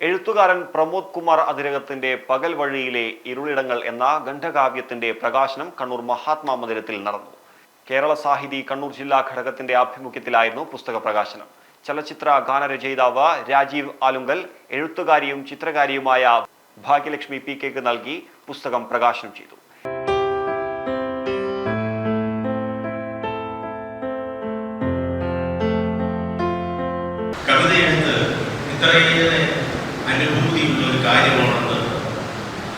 എഴുത്തുകാരൻ പ്രമോദ് കുമാർ അതിരകത്തിന്റെ പകൽ വഴിയിലെ ഇരുളിടങ്ങൾ എന്ന ഗന്ധകാവ്യത്തിന്റെ പ്രകാശനം കണ്ണൂർ മഹാത്മാ മന്ദിരത്തിൽ നടന്നു. കേരള സാഹിതി കണ്ണൂർ ജില്ലാ ഘടകത്തിന്റെ ആഭിമുഖ്യത്തിലായിരുന്നു പുസ്തക പ്രകാശനം. ചലച്ചിത്ര ഗാനരചയിതാവ് രാജീവ് ആലുങ്കൽ എഴുത്തുകാരിയും ചിത്രകാരിയുമായ ഭാഗ്യലക്ഷ്മി പി കെക്ക് നൽകി പുസ്തകം പ്രകാശനം ചെയ്തു. കവിത എഴുത്ത് ഇത്രയേറെ അനുഭൂതിയുള്ള ഒരു കാര്യമാണെന്ന്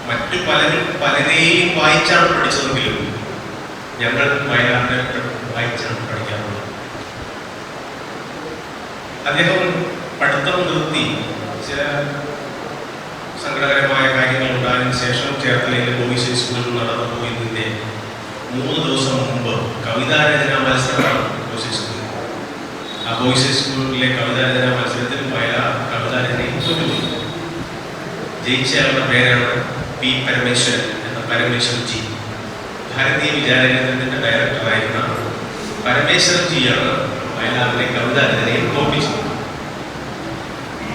മറ്റു പലരും പലരെയും വായിച്ചാണ് പഠിച്ചതെങ്കിലും ഞങ്ങൾ വയനാട്ടിൽ വായിച്ചാണ് പഠിക്കാറുള്ളത്. അദ്ദേഹം പഠിത്തം നിർത്തി ചില സങ്കടകരമായ കാര്യങ്ങൾ ഉണ്ടായതിനു ശേഷം ചേർത്തലയിലെ ബോയ്സ് സ്കൂളിൽ നടന്നു പോയതിന്റെ മൂന്ന് ദിവസം മുമ്പ് കവിതാരചനാ മത്സരമാണ് ബോയ്സ് സ്കൂളിൽ ആ ബോയ്സ് സ്കൂളിലെ കവിതാരചന മത്സരത്തിൽ ജയിച്ചയാളുടെ പേരാണ് പി പരമേശ്വരൻ എന്ന പരമേശ്വരൻ ജി. ഭാരതീയ വിചാരകേന്ദ്രത്തിന്റെ ഡയറക്ടറായിരുന്ന പരമേശ്വരൻ ജിയാണ് വയലാറിനെ കവിതാരചനയിൽ തോപ്പിച്ചത്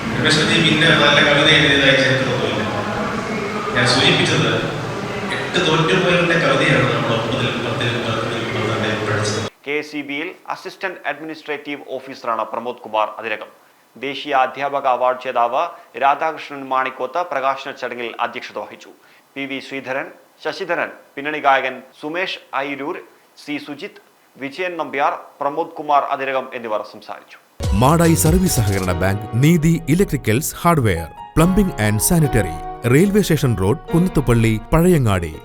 പരമേശ്വരൻ ജി പിന്നെ നല്ല കവിത എഴുതിയതായി ചരിത്രമൊന്നുമില്ല ഞാൻ സൂചിപ്പിച്ചത് എട്ട് തോറ്റുപോയവരുടെ കവിതയാണ് നമ്മൾ ഒമ്പതിലും പത്തിലും പതിനൊന്നിലും പന്ത്രണ്ടിലും പഠിച്ചത്. കെ സി ബിയിൽ അസിസ്റ്റന്റ് അഡ്മിനിസ്ട്രേറ്റീവ് ഓഫീസറാണ് പ്രമോദ് കുമാർ അതിരകം. ദേശീയ അധ്യാപക അവാർഡ് ജേതാവ് രാധാകൃഷ്ണൻ മാണിക്കോത്ത് പ്രകാശന ചടങ്ങിൽ അധ്യക്ഷത വഹിച്ചു. പി വി ശ്രീധരൻ ശശിധരൻ പിന്നണി ഗായകൻ സുമേഷ് അയിരൂർ സി സുജിത് വിജയൻ നമ്പ്യാർ പ്രമോദ് കുമാർ അതിരകം എന്നിവർ സംസാരിച്ചു. മാടായി സർവീസ് സഹകരണ bank Neethi electricals hardware plumbing and sanitary railway station road Kunnathupally Pazhayangadi.